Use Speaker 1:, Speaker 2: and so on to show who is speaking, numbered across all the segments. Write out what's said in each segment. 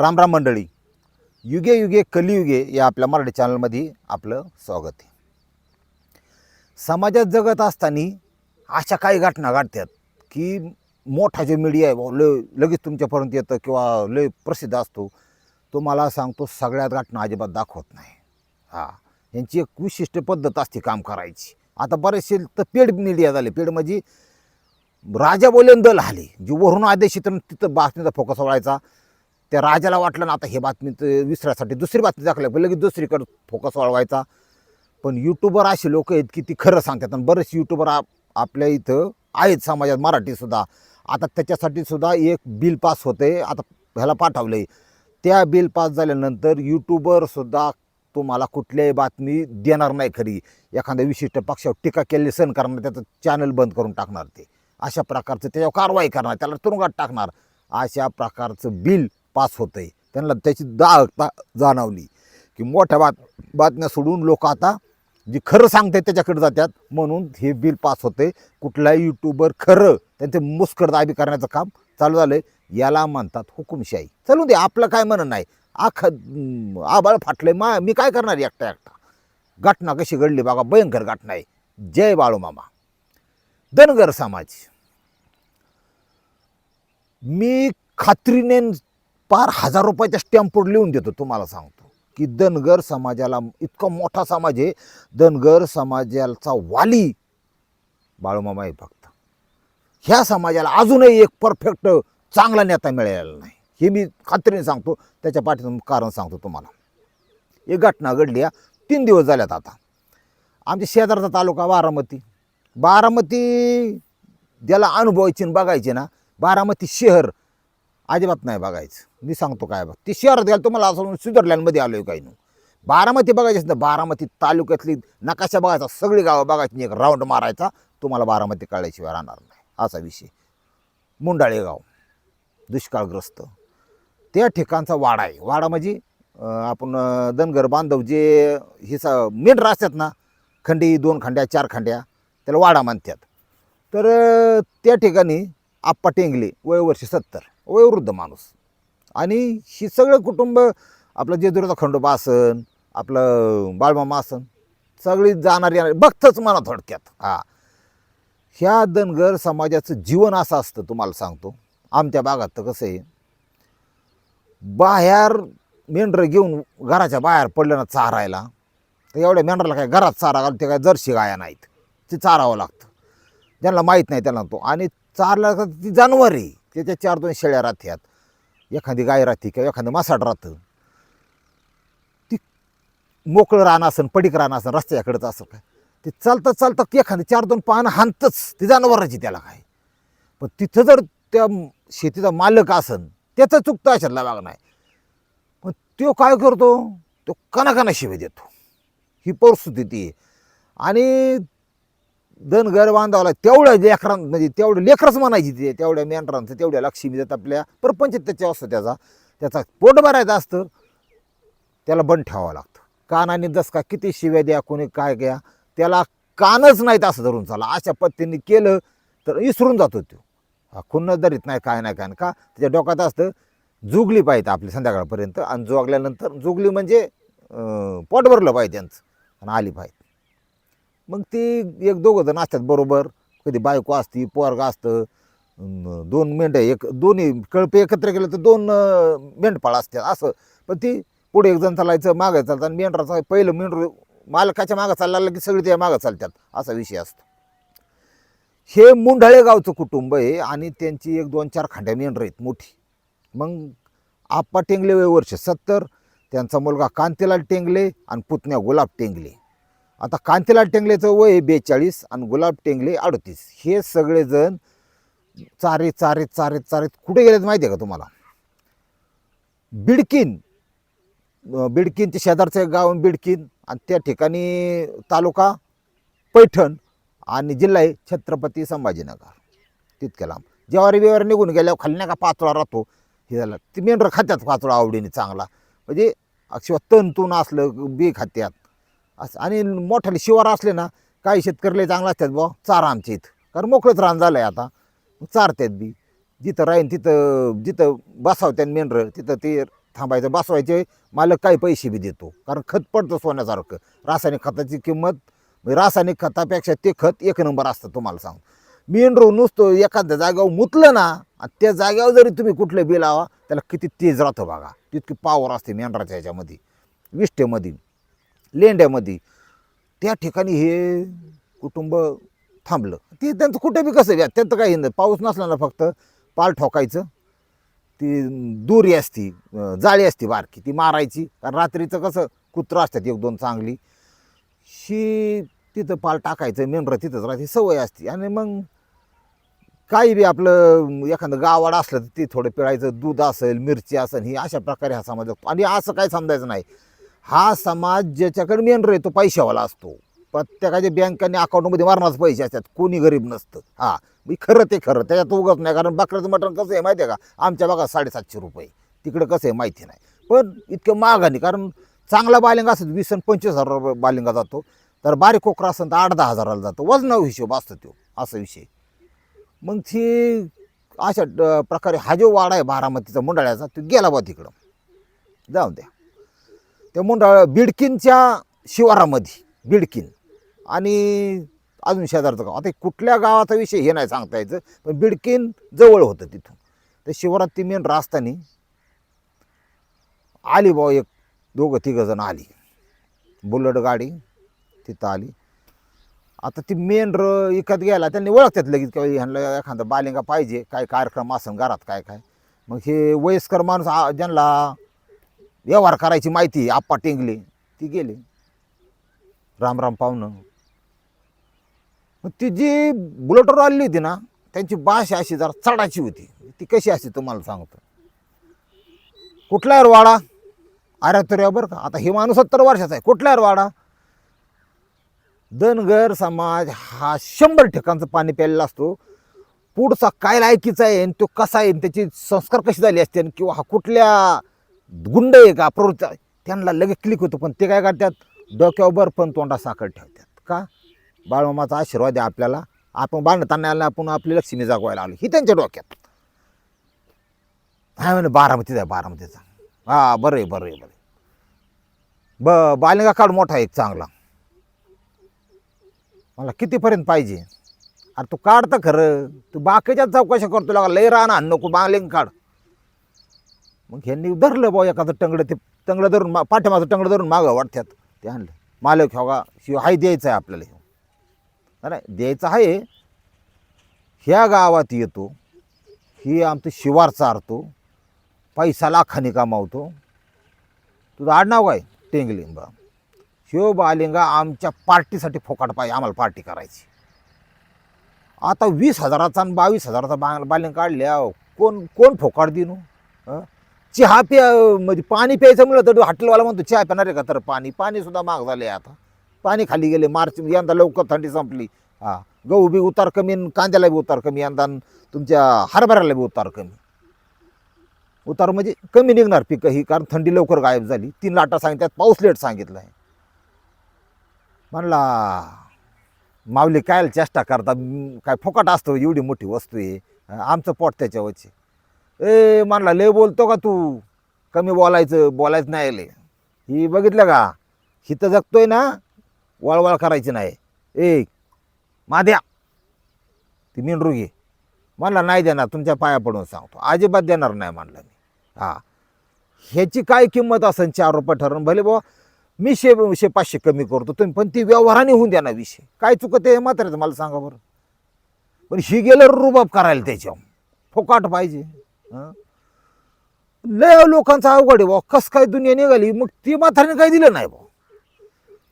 Speaker 1: रामराम मंडळी. युगे युगे कलियुगे या आपल्या मराठी चॅनलमध्ये आपलं स्वागत आहे. समाजात जगत असताना अशा काही घटना घडतात की मोठा जे मीडिया आहे लय लगेच तुमच्यापर्यंत येतं किंवा लय प्रसिद्ध असतो. तो मला सांगतो सगळ्यात घटना अजिबात दाखवत नाही. हां यांची एक विशिष्ट पद्धत असते काम करायची. आता बरेचसे तर पेड मीडिया झाले. पेड म्हणजे राजा बोलेन दल आले. जे वरून आदेश येतं तिथं बातमीचा फोकस वळायचा त्या राजाला वाटलं ना आता हे बातमी विसरायसाठी दुसरी बातमी दाखल्या पण लगेच दुसरीकडे फोकस वाढवायचा. पण यूट्यूबर असे लोक आहेत की ती खरं सांगतात. आणि बरेच यूट्यूबर आप आपल्या इथं आहेत समाजात मराठीसुद्धा आता त्याच्यासाठी सुद्धा एक बिल पास होते आता ह्याला पाठवलं आहे त्या बिल पास झाल्यानंतर यूट्यूबरसुद्धा तुम्हाला कुठल्याही बातमी देणार नाही खरी. एखाद्या विशिष्ट पक्षावर टीका केली सण करणार त्याचं चॅनल बंद करून टाकणार ते. अशा प्रकारचं त्याच्यावर कारवाई करणार त्याला तुरुंगात टाकणार. अशा प्रकारचं बिल पास होतं आहे त्यांना त्याची दाहकता जाणवली. की मोठ्या बात बातम्या सोडून लोक आता जे खरं सांगतात त्याच्याकडे जातात म्हणून हे बिल पास होते कुठलाही यूट्यूबर खरं त्यांचे मुस्कर दाबी करण्याचं काम चालू झालं याला म्हणतात हुकुमशाही. चलू दे आपलं काय म्हणणं नाही. आख आबाळ फाटलंय. मा मी काय करणार एकटा एकटा? घटना कशी घडली बघा भयंकर घटना आहे. जय बाळू मामा. धनगर समाज. मी खात्रीने पार हजार रुपयाच्या स्टॅम्पवर लिहून देतो तुम्हाला सांगतो. की धनगर समाजाला इतका मोठा समाज आहे धनगर समाजाचा वाली बाळूमामा आहे फक्त. ह्या समाजाला अजूनही एक परफेक्ट चांगला नेता मिळालेला नाही. हे मी खात्रीने सांगतो त्याच्या पाठीचं कारण सांगतो तुम्हाला. एक घटना घडली आहे तीन दिवस झाल्यात आता. आमच्या शेजारचा तालुका बारामती. बारामती ज्याला अनुभवायची आणि बघायची ना बारामती शहर अजिबात नाही बघायचं. मी सांगतो काय बघ. ती शहरात गेलं तुम्हाला असं वाटलं स्वित्झर्लंडमध्ये आलो आहे काही नाही. बारामती बघायची असेल तर बारामती तालुक्यातली नकाशा बघायचा सगळी गावं बघायची एक राऊंड मारायचा तुम्हाला बारामती कळल्याशिवाय राहणार नाही. असा विषय. मुंडाळे गाव दुष्काळग्रस्त. त्या ठिकाणचा वाडा आहे. वाडा म्हणजे आपण दनगर धनगर बांधव जे हे स मेंढर असतात ना खंडी दोन खंड्या चार खंड्या त्याला वाडा म्हणतात. तर त्या ठिकाणी आप्पा टेंगले वय वर्ष सत्तर. वयोवृद्ध माणूस. आणि ही सगळं कुटुंब आपलं जेजुरीचा खंडोबा आसन आपलं बाळमामा आसन सगळी जाणारी येणारी बघतच मला थोडक्यात. हा. ह्या धनगर समाजाचं जीवन असं असतं तुम्हाला सांगतो. आमच्या भागात तर कसं आहे बाहेर मेंढरं घेऊन घराच्या बाहेर पडलं ना चारायला तर एवढ्या मेंढराला काय घरात चारा घालून ते काय जर्शी गाया नाहीत. ते चारावं लागतं. ज्यांना माहीत नाही त्यांना तो. आणि चारला ती जानवर आहे. त्याच्या चार दोन शेळ्या राहत्यात. एखादी गाय राहते किंवा एखादं मासाड राहतं. ती मोकळं रान असन पडीक रान असन रस्त्याकडेच असं काय? ते चालतं चालतं एखादं चार दोन पानं हाणतच ती जनावराची त्याला काय? पण तिथं जर त्या शेतीचा मालक असन त्याचं चुकतं अशातला भाग नाही. पण तो काय करतो? तो कणाकणा शिवे देतो. ही परिस्थिती ती आणि आणि धनगर बांधावला तेवढ्या लेकरां म्हणजे तेवढं लेकरच म्हणायची ते तेवढ्या मेंढरांचं तेवढ्या लक्ष्मी देत आपल्या प्रपंच त्याच्या असतो त्याचा त्याचा पोट भरायचं असतं. त्याला बंद ठेवावं लागतं. कानाने दस का किती शिव्या द्या कोणी काय घ्या त्याला कानच नाहीत असं धरून चाला अशा पद्धतीने केलं तर विसरून जातो तो. हा खुन्न धरीत नाही काय नाही काय का? त्याच्या डोक्यात असतं जुगली पाहिजे आपली संध्याकाळपर्यंत आणि जोगल्यानंतर जुगली म्हणजे पोट भरलं पाहिजे त्यांचं आणि आली पाहिजे. मग ती एक दोघं जण असतात बरोबर. कधी बायको असती पोरग असतं. अन दोन मेंढ्या एक दोन्ही कळपे एकत्र केलं तर दोन अं, मेंढपाळ असतात असं. पण ती पुढे एक जण चालायचं मागं चालतं आणि मेंढराचा पहिलं मेंढर मालकाच्या मागं चालला की सगळे त्या मागं चालतात. असा विषय असतो. हे मुंढाळे गावचं कुटुंब आहे आणि त्यांची एक दोन चार खांड्या मेंढर आहेत मोठी. मग आप्पा टेंगले वय वर्ष सत्तर. त्यांचा मुलगा कांतीलाल टेंगले आणि पुतण्या गुलाब टेंगले. आता कांतीलाल टेंगलेचं वय बेचाळीस आणि गुलाब टेंगले अडतीस. हे सगळेजण चारे चारे चारे चारे कुठे गेलेत माहिती आहे का तुम्हाला? बिडकीन. अं, बिडकीनच्या शेजारचं एक गाव बिडकीन आणि त्या ठिकाणी तालुका पैठण आणि जिल्हा आहे छत्रपती संभाजीनगर. तितक्या लांब ज्वारी बिवारी निघून गेल्यावर खाली नाही का पाचोळा राहतो? हे झालं. ते मेंढर खात्यात पाचोळा आवडीने चांगला. म्हणजे शिवाय तण तून असलं बी खात्यात. असं. आणि मोठ्याले शिवार असले ना काही शेतकरीला चांगला असतात बुवा. चारा आमच्या इथं. कारण मोकळंच रान झालं आहे आता. चारतात बी. जिथं राहीन तिथं जिथं बसावत्यान मेंढरं तिथं ते थांबायचं बसवायचे. मालक काही पैसे बी देतो. कारण खत पडतं सोन्यासारखं. रासायनिक खताची किंमत रासायनिक खतापेक्षा ते खत एक नंबर असतं तुम्हाला सांग मेंढरू नुसतं एखाद्या जागेवर मुतलं ना आणि त्या जागेवर जरी तुम्ही कुठलं बी लावा त्याला किती तेज राहतं बघा. तितकी पावर असते मेंढराच्या ह्याच्यामध्ये. विष्ठेमध्ये. लेंड्यामध्ये. त्या ठिकाणी हे कुटुंब थांबलं. ते त्यांचं कुठे बी कसं बी त्यांचं काही नाही. पाऊस नसला ना फक्त पाल ठोकायचं. ती दोरी असती जाळी असती बारकी. ती मारायची. कारण रात्रीचं कसं कुत्रं असतात एक दोन चांगली. शी तिथं पाल टाकायचं मेंढरं तिथंच राहते. सवय असते. आणि मग काही बी आपलं एखादं गावाड असलं तर ते थोडं पिळायचं. दूध असेल मिरची असेल ही अशा प्रकारे हा समाज आणि असं काय समजायचं नाही. हा समाज ज्याच्याकडे मेन रे तो पैशावाला असतो. प्रत्येकाच्या बँकांनी अकाउंटमध्ये मारणारच पैसे असतात. कोणी गरीब नसतं. हा मी खरं ते खरं. त्याच्यात उगत नाही कारण बकऱ्याचं मटण कसं आहे माहिती आहे का? आमच्या भागात साडेसातशे रुपये. तिकडं कसं आहे माहिती नाही. पण इतकं महागाने कारण चांगला बालिंगा असतो वीस आणि पंचवीस हजार रुपये बालिंगा जातो. तर बारीक कोकरा असेल तर आठ दहा हजाराला जातो. वजनावर हिशोब असतो तो असा विषय. मग ती अशा ड- प्रकारे हा जो वाडा आहे बारामतीचा मुंडाळ्याचा तो गेला बा तिकडं. जाऊन द्या. त्या मुंडाळ बिडकिनच्या शिवारामध्ये बिडकीन. आणि अजून शेजारचं गाव. आता कुठल्या गावाचा विषय हे नाही सांगता यायचं पण बिडकीन जवळ होतं तिथून. त्या शिवारात ती मेन रास्तानी आली भाऊ एक दोघं तिघं जण आली. बुलट गाडी तिथं आली. आता ती मेन र इकत गेला त्यांनी ओळखतात लगेच की ह्यांना एखादा बालिंगा पाहिजे काय कार्यक्रम असेल घरात काय काय. मग हे वयस्कर माणूस ज्यांना व्यवहार करायची माहिती आप्पा टेंगले ती गेले. राम राम पाहुणं. मग ती जी बुलेटवर आलेली होती ना त्यांची भाषा अशी जरा चढाची होती. ती कशी असते तुम्हाला सांगतो. कुठला यार वाडा? अरे तर बरं का आता हे माणूस सत्तर वर्षाचा आहे. कुठला यार वाडा? धनगर समाज हा शंभर ठिकाणचं पाणी प्यायलेला असतो. पुढचा काय लायकीचा आहे आणि तो कसा आहे आणि संस्कार कसे झाले असते आणि किंवा हा कुठल्या गुंड आहे का? प्रवृत्त आहे, त्यांना लगेच क्लिक होतो पण ते काय करतात? डोक्यावर पण तोंडा साखर ठेवतात. का? बाळमामाचा आशीर्वाद आहे आपल्याला. आपण बांधताना आला आपण आपली लक्ष्मी जागवायला आलो. ही त्यांच्या डोक्यात. हा म्हणे बारामतीचा आहे बारामतीचा हा बरं आहे बरं आहे बरं आहे. ब बालिंगा काढ मोठा आहे एक चांगला. मला कितीपर्यंत पाहिजे? अरे तू काढता खरं. तू बाकीच्या चौकशा करतो लागा लय राहणार नको बालिंग काढ. मग ह्यांनी धरलं बा एखादं टंगडं ते टंगडं धरून मा पाठीमागं टंगडं धरून मागं वाटत्यात. ते आणलं. मालक हो का शिव हाय द्यायचं आहे आपल्याला हे नाही द्यायचं आहे. ह्या गावात येतो. ही आमचं शिवार चारतो. पैसा लाखाने कमावतो. तुझं आडनाव काय? टेंगलिंबा. बा शिव बालिंगा आमच्या पार्टीसाठी फोकाट पाहिजे आम्हाला पार्टी करायची. आता वीस हजाराचा आणि बावीस हजाराचा बा बालिंग काढल्या कोण कोण फोकाट देणू हो? हं? चहा प्या म्हणजे पाणी प्यायचं म्हणलं तर हॉटेलवाला म्हणतो चहा पिणार आहे का? तर पाणी पाणी सुद्धा महाग झाले आता. पाणी खाली गेले मार्च यंदा लवकर थंडी संपली. हा गहू बी उतार कमी कांद्याला बी उतार कमी यंदा तुमच्या हरभऱ्याला बी उतार कमी. उतार म्हणजे कमी निघणार पिकं ही कारण थंडी लवकर गायब झाली. तीन लाटा सांगितल्यात पाऊस लेट सांगितलं आहे. म्हणला माऊली कायला चेष्टा करता? काय फुकट असतो एवढी मोठी वस्तू आहे. आमचं पोट त्याच्यावरचे ए म्हणला लय बोलतो का तू? कमी बोलायचं बोलायचं नाही लय. ही बघितलं का? हिथं जगतोय ना वळवळ करायची नाही. ए माद्या ती मेंढरू घे. म्हणला नाही देणार तुमच्या पाया पडून सांगतो. अजिबात देणार नाही म्हणलं मी. हा. ह्याची काय किंमत असेल चार रुपये ठरवून? भले बुवा मी शे शे पाचशे कमी करतो तुम्ही पण ती व्यवहाराने होऊन द्या ना विषय. काय चुकत आहे मात्र मला सांगा बरं. पण ही गेलं रुबाब करायला त्याच्यावर. फोकाट पाहिजे. हं? लय लोकांचा अवघड आहे बुवा कस काय दुनिया निघाली? मग ती म्हातारीने काही दिलं नाही बुवा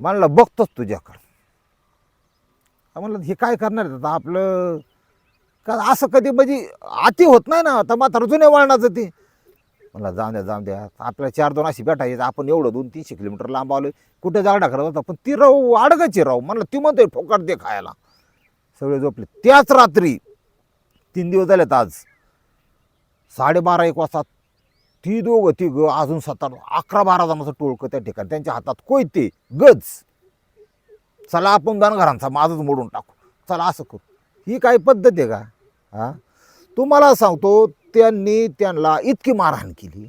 Speaker 1: म्हणलं बघतोच तुझ्याकडं हा म्हणलं हे काय करणार आहेत आता आपलं? का असं कधी म्हणजे अति होत नाही ना? आता म्हातारं जुन्या वळणाचं ते. म्हणलं जाऊ द्या जाऊ द्या. आपल्या चार दोन अशी भेटायची. आपण एवढं दोन तीनशे किलोमीटर लांब आलो कुठे जागडा करत होता? पण ती राहू अडगाची राहू. म्हणलं ती म्हणतोय ठोकाट दे खायला. सगळे झोपले. त्याच रात्री तीन दिवस झालेत आज. साडेबारा एक वाजता ती दोघं ती ग अजून सत्ता अकरा बारा जणांचं टोळकं त्या ठिकाणी त्यांच्या हातात कोयते गज. चला आपण घरांचा माझंच मोडून टाकू. चला असं करू. ही काय पद्धत आहे का? हां? तुम्हाला सांगतो त्यांनी त्यांना इतकी मारहाण केली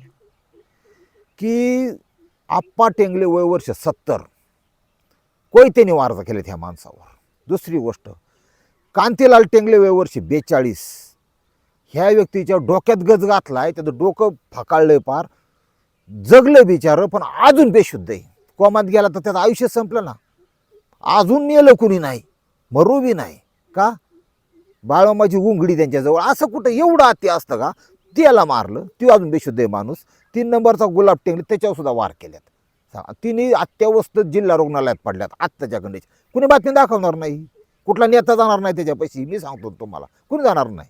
Speaker 1: की आप्पा टेंगले वय वर्ष सत्तर. कोयतेने वारसा केलेत ह्या माणसावर. दुसरी गोष्ट कांतीलाल टेंगले वय वर्ष बेचाळीस. ह्या व्यक्तीच्या डोक्यात गज घातला आहे त्याचं डोकं फकाळलंय पार. जगलं बिचारं पण अजून बेशुद्ध आहे. कोमात गेला तर त्याचं आयुष्य संपलं ना. अजून नेलं कुणी नाही मरूबी नाही. का? बाळमाची उंगडी त्यांच्याजवळ. असं कुठं एवढं अति असतं का? त्याला मारलं. ती अजून बेशुद्ध आहे माणूस. तीन नंबरचा गुलाब टेंगले त्याच्यावर सुद्धा वार केल्यात. सा- तिन्ही अत्यावस्थित जिल्हा रुग्णालयात पडल्यात आत्ताच्या गंडीच्या कुणी बातमी दाखवणार नाही. कुठला नेता जाणार नाही त्याच्यापाशी मी सांगतो तुम्हाला. कुणी जाणार नाही.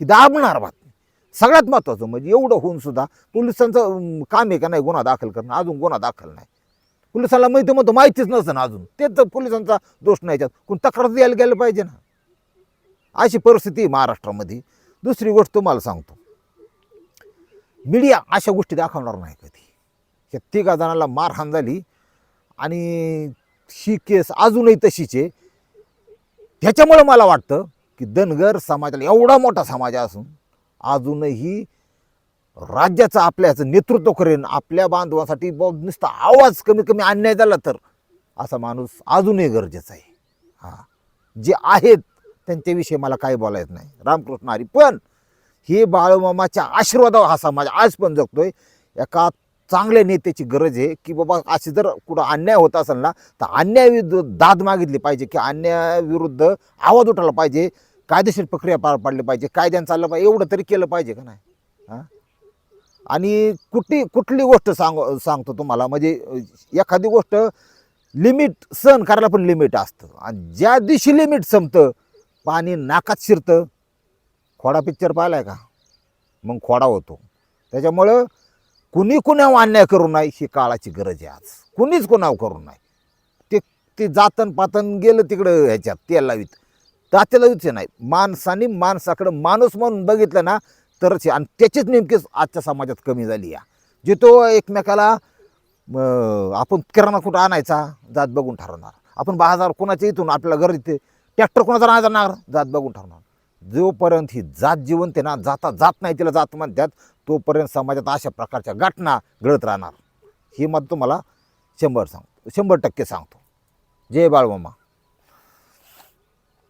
Speaker 1: ही दाबणार बातमी. सगळ्यात महत्त्वाचं म्हणजे एवढं होऊन सुद्धा पोलिसांचं काम आहे का नाही गुन्हा दाखल करणं? अजून गुन्हा दाखल नाही. पोलिसांना माहिती म्हणतो माहितीच नसतं ना अजून. तेच तर पोलिसांचा दोष नाही याच्यात. कोण तक्रार द्यायला गेलं पाहिजे ना. अशी परिस्थिती आहे महाराष्ट्रामध्ये. दुसरी गोष्ट तुम्हाला सांगतो. मीडिया अशा गोष्टी दाखवणार नाही कधी. या तिघा जणांना मारहाण झाली आणि ही केस अजूनही तशीच आहे. ह्याच्यामुळं मला वाटतं की धनगर समाजाला एवढा मोठा समाज असून अजूनही राज्याचं आपल्याचं नेतृत्व करेन आपल्या बांधवासाठी ब नुसता आवाज कमी कमी अन्याय झाला तर असा माणूस अजूनही गरजेचा आहे. हां. जे आहेत त्यांच्याविषयी मला काही बोलायचं नाही. रामकृष्ण हरी. पण हे बाळूमामाच्या आशीर्वादावर हा समाज आज पण जगतोय. एका चांगल्या नेत्याची गरज आहे की बाबा असे जर कुठं अन्याय होत असेल ना तर अन्यायाविरुद्ध दाद मागितली पाहिजे की अन्यायाविरुद्ध आवाज उठायला पाहिजे. कायदेशीर प्रक्रिया पार पाडली पाहिजे. कायद्यानं चाललं पाहिजे. एवढं तरी केलं पाहिजे का नाही? हां? आणि कुठली कुठली गोष्ट सांग सांगतो तुम्हाला? म्हणजे एखादी गोष्ट लिमिट सहन करायला पण लिमिट असतं. आणि ज्या दिवशी लिमिट संपतं पाणी नाकात शिरतं. खोडा पिक्चर पाहिलाय का? मग खोडा होतो. त्याच्यामुळं कुणी कुणावर अन्याय करू नाही ही काळाची गरज आहे आज. कुणीच कुणावर करू नाही ते ते जातन पातन गेलं तिकडं ह्याच्यात तेल लावीत तात्या विचार नाही माणसाने माणसाकडं माणूस म्हणून बघितलं ना तरच आणि त्याचीच नेमकीच आजच्या समाजात कमी झाली या. जे तो एकमेकाला आपण किराणा कुठं आणायचा? जात बघून ठरवणार. आपण बाजार कोणाच्या इथून आपल्याला घर इथे? ट्रॅक्टर कोणाचा नाही जाणार? जात बघून ठरवणार. जोपर्यंत ही जात जिवंत आहे ना जाता जात नाही तिला जात म्हणतात तोपर्यंत समाजात अशा प्रकारच्या घटना घडत राहणार. हे मत तुम्हाला शंभर सांगतो. शंभर टक्के सांगतो. जय बाळमामा.